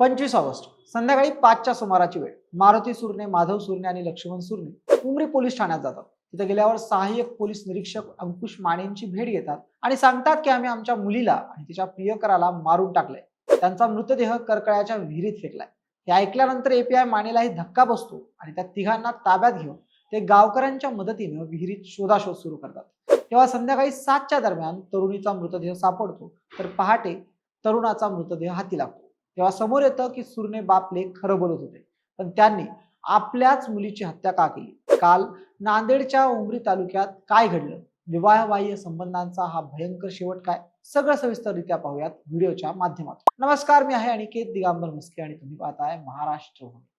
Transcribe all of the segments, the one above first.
पंचवीस ऑगस्ट संध्याकाळी पाचच्या सुमाराची वेळ. मारुती सुरने माधव सुरने आणि लक्ष्मण सुरने उमरी पोलीस ठाण्यात जातात. तिथे गेल्यावर सहाय्यक पोलीस निरीक्षक अंकुश मानेंची भेट घेतात आणि सांगतात की आम्ही आमच्या मुलीला आणि तिच्या प्रियकराला मारून टाकलंय. त्यांचा मृतदेह करकळ्याच्या विहिरीत फेकलाय. हे ऐकल्यानंतर एपीआय मानेलाही धक्का बसतो आणि त्या तिघांना ताब्यात घेऊन ते गावकऱ्यांच्या मदतीनं विहिरीत शोधाशोध सुरू करतात. तेव्हा संध्याकाळी सातच्या दरम्यान तरुणीचा मृतदेह सापडतो तर पहाटे तरुणाचा मृतदेह हाती लागतो. तेव्हा समोर येतं की सुरने बापले खरं बोलत होते. पण त्यांनी आपल्याच मुलीची हत्या का केली? काल नांदेडच्या उमरी तालुक्यात काय घडलं? विवाहबाह्य संबंधांचा हा भयंकर शेवट काय? सगळं सविस्तररित्या पाहूयात व्हिडिओच्या माध्यमातून. नमस्कार मी आहे अनिकेत दिगांबर मस्के आणि तुम्ही पाहताय महाराष्ट्र. भूमी.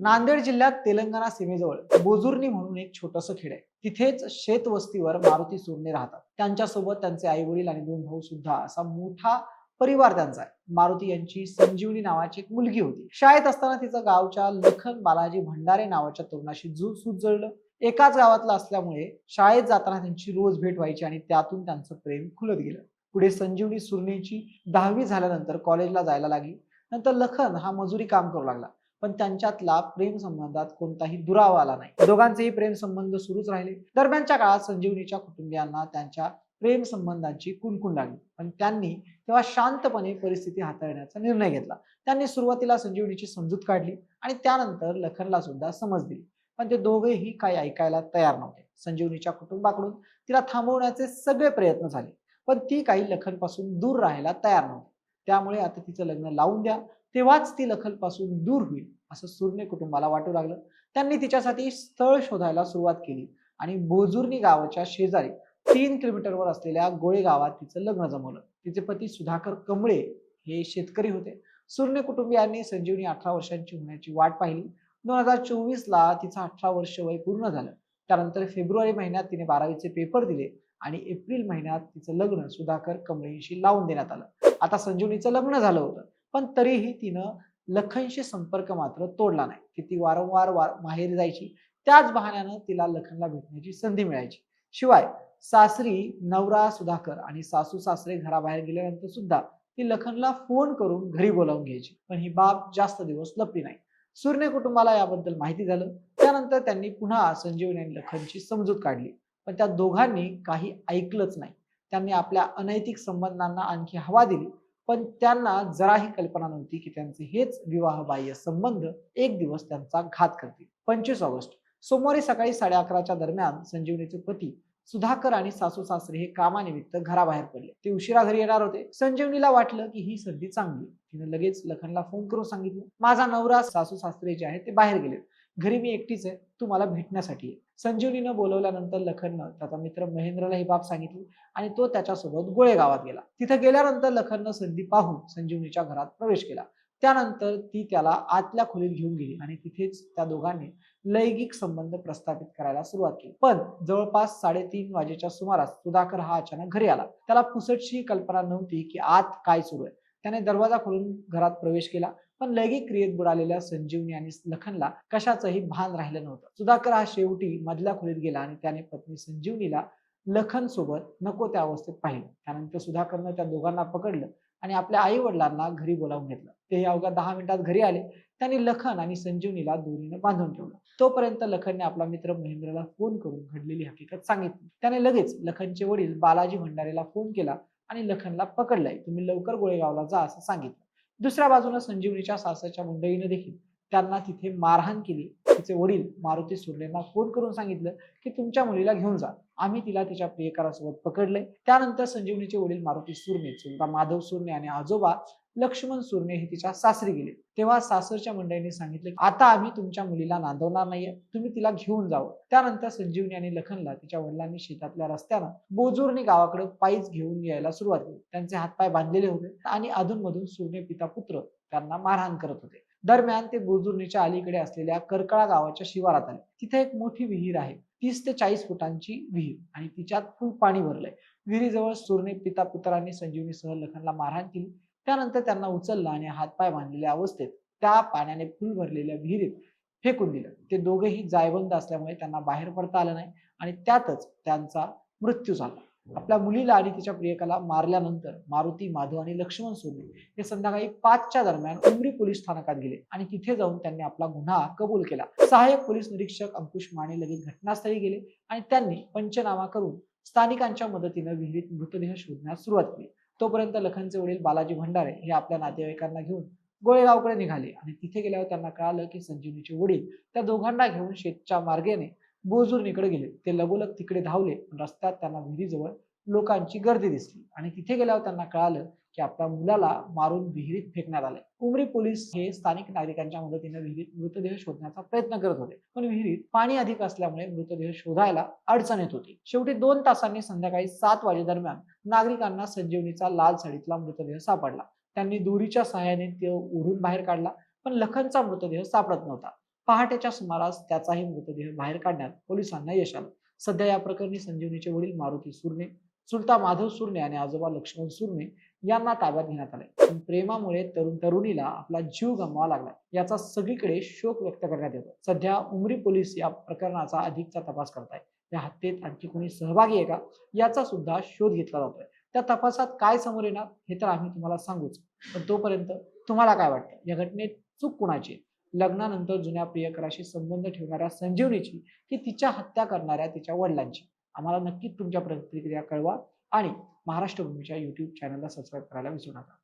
नांदेड जिल्ह्यात तेलंगणा सीमेजवळ बोजुर्नी म्हणून एक छोटस खेड आहे. तिथेच शेतवस्तीवर मारुती सोडणे राहतात. त्यांच्यासोबत त्यांचे आई वडील आणि दोन भाऊ सुद्धा असा मोठा परिवार त्यांचा आहे. मारुती यांची संजीवनी नावाची एक मुलगी होती. शाळेत असताना तिचं गावच्या लखन बालाजी भंडारे नावाच्या तरुणाशी जू सूत जळलं. एकाच गावातलं असल्यामुळे शाळेत जाताना त्यांची रोज भेट व्हायची आणि त्यातून त्यांचं प्रेम खुलत गेलं. पुढे संजीवनी सुरणेची दहावी झाल्यानंतर कॉलेजला जायला लागली. नंतर लखन हा मजुरी काम करू लागला. पण त्यांच्यातला प्रेम संबंधात कोणताही दुरावा आला नाही. दोघांचेही प्रेम संबंध सुरूच राहिले. दरम्यानच्या काळात संजीवनीच्या कुटुंबियांना त्यांच्या प्रेम संबंधांची कुणकुण लागली. पण त्यांनी तेव्हा शांतपणे परिस्थिती हाताळण्याचा निर्णय घेतला. त्यांनी सुरुवातीला संजीवनीची समजूत काढली आणि त्यानंतर लखनला सुद्धा समज दिली. पण ते दोघेही काही ऐकायला तयार नव्हते. संजीवनीच्या कुटुंबाकडून तिला थांबवण्याचे सगळे प्रयत्न झाले. पण ती काही लखनपासून दूर राहायला तयार नव्हती. त्यामुळे आता तिचं लग्न लावून द्या. तेव्हाच ती लखलपासून दूर होईल असं सुरने कुटुंबाला वाटू लागलं. त्यांनी तिच्यासाठी स्थळ शोधायला सुरुवात केली आणि बोजुर्नी गावाच्या शेजारी तीन किलोमीटरवर असलेल्या गोळे गावात तिचं लग्न जमवलं. तिचे पती सुधाकर कमळे हे शेतकरी होते. सुरने कुटुंबियांनी संजीवनी अठरा वर्षांची होण्याची वाट पाहिली. दोन हजार चोवीस ला तिचं अठरा वर्ष वय पूर्ण झालं. त्यानंतर फेब्रुवारी महिन्यात तिने बारावीचे पेपर दिले आणि एप्रिल महिन्यात तिचं लग्न सुधाकर कमळेशी लावून देण्यात आलं. आता संजीवनीचं लग्न झालं होतं. पण तरीही तिनं लखनशी संपर्क मात्र तोडला नाही. की ती वारंवार वार माहेरी जायची त्याच बहाण्यानं तिला लखनला भेटण्याची संधी मिळायची. शिवाय सासरी नवरा सुधाकर आणि सासू सासरे घराबाहेर गेल्यानंतर सुद्धा ती लखनला फोन करून घरी बोलावून घ्यायची. पण ही बाब जास्त दिवस लपली नाही. सुरने कुटुंबाला याबद्दल माहिती झालं. त्यानंतर त्यांनी पुन्हा संजीवनी आणि लखनची समजूत काढली. पण त्या दोघांनी काही ऐकलंच नाही. त्यांनी आपल्या अनैतिक संबंधांना आणखी हवा दिली. पण त्यांना जराही कल्पना नव्हती की त्यांचे हेच विवाहबाह्य संबंध एक दिवस त्यांचा घात करतील. पंचवीस ऑगस्ट सोमवारी सकाळी साडे अकराच्या दरम्यान संजीवनीचे पती सुधाकर आणि सासू सासरे हे कामानिमित्त घराबाहेर पडले. ते उशिरा घरी येणार होते. संजीवनीला वाटलं की ही संधी चांगली. तिने लगेच लखनला फोन करून सांगितलं माझा नवरा सासू सासरे जे आहेत ते बाहेर गेले घरी मी एकटीच आहे तू मला भेटण्यासाठी ये. संजीवनीनं बोलवल्यानंतर लखननं त्याचा मित्र महेंद्रला ही बाब सांगितली आणि तो त्याच्यासोबत गोळे गावात गेला. तिथं गेल्यानंतर लखननं संधी पाहून संजीवनीच्या घरात प्रवेश केला. त्यानंतर ती त्याला आतल्या खोलीत घेऊन गेली आणि तिथेच त्या दोघांनी लैंगिक संबंध प्रस्थापित करायला सुरुवात केली. पण जवळपास साडेतीन वाजेच्या सुमारास सुधाकर हा अचानक घरी आला. त्याला पुसटशी कल्पना नव्हती की आत काय सुरू आहे. त्याने दरवाजा खोलून घरात प्रवेश केला. पण लैंगिक क्रियेत बुडालेल्या संजीवनी आणि लखनला कशाचंही भान राहिलं नव्हतं. सुधाकर हा शेवटी मधल्या खोलीत गेला आणि त्याने पत्नी संजीवनीला लखन सोबत नको त्या अवस्थेत पाहिलं. त्यानंतर सुधाकरनं त्या दोघांना पकडलं आणि आपल्या आई वडिलांना घरी बोलावून घेतलं. ते अवघ्या दहा मिनिटात घरी आले. त्यांनी लखन आणि संजीवनीला दोरीनं बांधून ठेवलं. तोपर्यंत लखनने आपला मित्र महेंद्रला फोन करून घडलेली हकीकत सांगितली. त्याने लगेच लखनचे वडील बालाजी भंडारेला फोन केला आणि लखनला पकडलंय. तुम्ही लवकर गोळेगावला जा असं सांगितलं. दुसऱ्या बाजूने संजीवनीच्या सासरच्या मंडळीने देखील त्यांना तिथे मारहाण केली. तिचे वडील मारुती सुर्लेंना फोन करून सांगितलं की तुमच्या मुलीला घेऊन जा. आम्ही तिला तिच्या प्रियकरासोबत पकडले त्यानंतर संजीवनीचे वडील मारुती सुरने माधव सुरने आणि आजोबा लक्ष्मण सुर्णे हे तिच्या सासरी गेले. तेव्हा सासरच्या मंडळीने सांगितले आता आम्ही तुमच्या मुलीला नांदवणार नाहीये. तुम्ही तिला घेऊन जावं त्यानंतर संजीवनी आणि लखनला तिच्या वडिलांनी शेतातल्या रस्त्यानं बोजूरनी गावाकडे पायीच घेऊन यायला सुरुवात केली. त्यांचे हातपाय बांधलेले होते आणि अधूनमधून सुरने पिता पुत्र त्यांना मारहाण करत होते. दरम्यान ते बोजुर्नीच्या अलीकडे असलेल्या करकळा गावाच्या शिवारात आले. तिथे एक मोठी विहीर आहे. तीस ते चाळीस फुटांची विहीर आणि तिच्यात फुल पाणी भरलंय. विहिरीजवळ सुरणे पिता पुत्रांनी संजीवनीसह लखनला मारहाण केली. त्यानंतर त्यांना उचललं आणि हातपाय बांधलेल्या अवस्थेत त्या पाण्याने फुल भरलेल्या विहिरीत फेकून दिलं. ते दोघेही जायबंद असल्यामुळे त्यांना बाहेर पडता आलं नाही आणि त्यातच त्यांचा मृत्यू झाला. आपल्या मुलीला आणि तिच्या प्रियकाला मारल्यानंतर मारुती माधव आणि लक्ष्मण सोने हे संध्याकाळी पाचच्या दरम्यान उमरी पोलीस स्थानकात गेले आणि तिथे जाऊन त्यांनी आपला गुन्हा कबूल केला. सहाय्यक पोलीस निरीक्षक अंकुश माने लगेच घटनास्थळी गेले आणि त्यांनी पंचनामा करून स्थानिकांच्या मदतीनं विहिरीत मृतदेह शोधण्यास सुरुवात केली. तोपर्यंत लखनचे वडील बालाजी भंडारे हे आपल्या नातेवाईकांना घेऊन गोळेगावकडे निघाले आणि तिथे गेल्यावर त्यांना कळालं की संजीवनीचे वडील त्या दोघांना घेऊन शेतच्या मार्गेने बोजूर्णीकडे गेले. ते लगोलग तिकडे धावले. रस्त्यात त्यांना विहिरीजवळ लोकांची गर्दी दिसली आणि तिथे गेल्यावर त्यांना कळालं की आपल्या मुलाला मारून विहिरीत फेकण्यात आले उमरी पोलीस हे स्थानिक नागरिकांच्या मदतीने विहिरीत मृतदेह शोधण्याचा प्रयत्न करत होते. पण विहिरीत पाणी अधिक असल्यामुळे मृतदेह शोधायला अडचण येत होती. शेवटी दोन तासांनी संध्याकाळी सात वाजेदरम्यान नागरिकांना संजीवनीचा लाल साडीतला मृतदेह सापडला. त्यांनी दोरीच्या सहाय्याने तो ओढून बाहेर काढला पण लखनचा मृतदेह सापडत नव्हता. पहाटेच्या सुमारास त्याचाही मृतदेह बाहेर काढण्यात पोलिसांना यश आलं. सध्या या प्रकरणी संजीवनीचे वडील मारुती सुरणे चुलता माधव सुरणे आणि आजोबा लक्ष्मण सुरणे यांना ताब्यात घेण्यात आले पण प्रेमामुळे तरुण तरुणीला आपला जीव गमवावा लागला याचा सगळीकडे शोक व्यक्त करण्यात येतो सध्या उमरी पोलीस या प्रकरणाचा अधिकचा तपास करत आहे या हत्येत आणखी कोणी सहभागी आहे का? याचा सुद्धा शोध घेतला जातोय. त्या तपासात काय समोर येणार हे तर आम्ही तुम्हाला सांगूच. पण तोपर्यंत तुम्हाला काय वाटतं? या घटनेत चूक कुणाची लग्नानंतर जुन्या प्रियकराशी संबंध ठेवणाऱ्या संजीवनीची की तिच्या हत्या करणाऱ्या तिच्या वडिलांची? आम्हाला नक्कीच तुमच्या प्रतिक्रिया कळवा आणि महाराष्ट्र भूमीच्या युट्यूब चॅनलला सबस्क्राईब करायला विसरू नका.